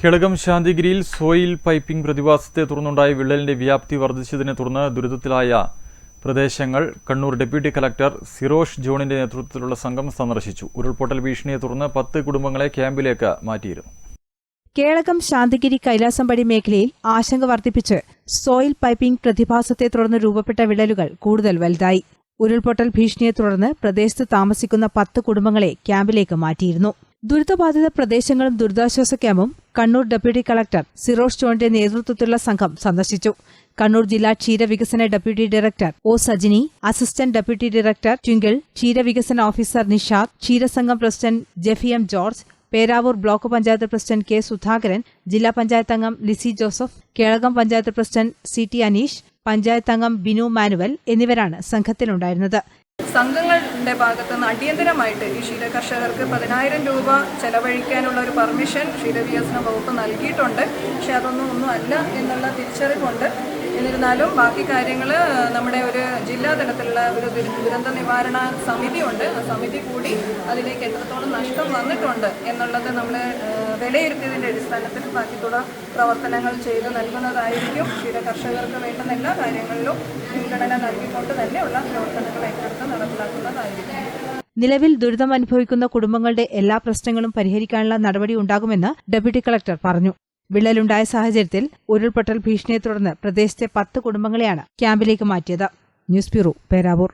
കിളകം ശാന്തിഗിരിയിൽ soil piping പ്രതിഭാസത്തെ തുടർന്നുണ്ടായ വിള്ളലിന്റെ വ്യാപ്തി വർദ്ധിച്ചതിനെ തുടർന്ന് ദുരിതത്തിലായ പ്രദേശങ്ങൾ. കണ്ണൂർ ഡെപ്യൂട്ടി കലക്ടർ സിറോഷ് ജോണിന്റെ നേതൃത്വത്തിലുള്ള സംഘം സന്ദർശിച്ചു. ഉരുൾപൊട്ടൽ ഭീഷണിയെ തുടർന്ന് പത്ത് കുടുംബങ്ങളെ ക്യാമ്പിലേക്ക് മാറ്റിയിരുന്നു. കേളകം ശാന്തിഗിരി കൈലാസംപടി മേഖലയിൽ ആശങ്ക വർദ്ധിപ്പിച്ച് സോയിൽ പൈപ്പിംഗ് പ്രതിഭാസത്തെ തുടർന്ന് രൂപപ്പെട്ട വിള്ളലുകൾ കൂടുതൽ വലുതായി. ഉരുൾപൊട്ടൽ ഭീഷണിയെ തുടർന്ന് പ്രദേശത്ത് താമസിക്കുന്ന പത്ത് കുടുംബങ്ങളെ ക്യാമ്പിലേക്ക് മാറ്റിയിരുന്നു. ദുരിതബാധിത പ്രദേശങ്ങളും ദുരിതാശ്വാസ ക്യാമ്പും കണ്ണൂർ ഡെപ്യൂട്ടി കളക്ടർ സിറോഷ് ജോണിന്റെ നേതൃത്വത്തിലുള്ള സംഘം സന്ദർശിച്ചു. കണ്ണൂർ ജില്ലാ ക്ഷീരവികസന deputy director O Sajini assistant deputy director Twinkle ക്ഷീരവികസന officer Nishad ക്ഷീരസംഘം president Jeffy M George Peravoor block panchayat president K Sudhakaran ജില്ലാ പഞ്ചായത്ത് അംഗം Lissy Joseph Kelakam panchayat president C T Aneesh panchayat അംഗം ബിനു മാനുവൽ എന്നിവരാണ് സംഘത്തിലുണ്ടായിരുന്നത്. സംഘങ്ങളുടെ ഭാഗത്ത് നിന്ന് അടിയന്തരമായിട്ട് ഈ ക്ഷീര കർഷകർക്ക് പതിനായിരം രൂപ ചെലവഴിക്കാനുള്ള ഒരു പെർമിഷൻ ക്ഷീരവികസന വകുപ്പ് നൽകിയിട്ടുണ്ട്. പക്ഷെ അതൊന്നും ഒന്നും അല്ല എന്നുള്ള തിരിച്ചറിവുണ്ട്. എന്നിരുന്നാലും ബാക്കി കാര്യങ്ങൾ നമ്മുടെ ഒരു ജില്ലാ തലത്തിലുള്ള ഒരു ദുര- ദുരന്ത നിവാരണ സമിതിയുണ്ട്. ആ സമിതി കൂടി അതിലേക്ക് എത്രത്തോളം നഷ്ടം വന്നിട്ടുണ്ട് എന്നുള്ളത് നമ്മൾ വിലയിരുത്തിയതിന്റെ അടിസ്ഥാനത്തിൽ ബാക്കി തുടർ പ്രവർത്തനങ്ങൾ ചെയ്തു നൽകുന്നതായിരിക്കും. ചില കർഷകർക്ക് വേണ്ടുന്ന എല്ലാ കാര്യങ്ങളിലും മുൻഗണന നൽകിക്കൊണ്ട് തന്നെയുള്ള പ്രവർത്തനങ്ങൾ ഏറ്റെടുത്ത് നടപ്പിലാക്കുന്നതായിരിക്കും. നിലവിൽ ദുരിതം അനുഭവിക്കുന്ന കുടുംബങ്ങളുടെ എല്ലാ പ്രശ്നങ്ങളും പരിഹരിക്കാനുള്ള നടപടി ഉണ്ടാകുമെന്ന് ഡെപ്യൂട്ടി കളക്ടർ പറഞ്ഞു. വിള്ളലുണ്ടായ സാഹചര്യത്തിൽ ഉരുൾപൊട്ടൽ ഭീഷണിയെ തുടർന്ന് പ്രദേശത്തെ പത്ത് കുടുംബങ്ങളെയാണ് ക്യാമ്പിലേക്ക് മാറ്റിയത്. News bureau Peravoor.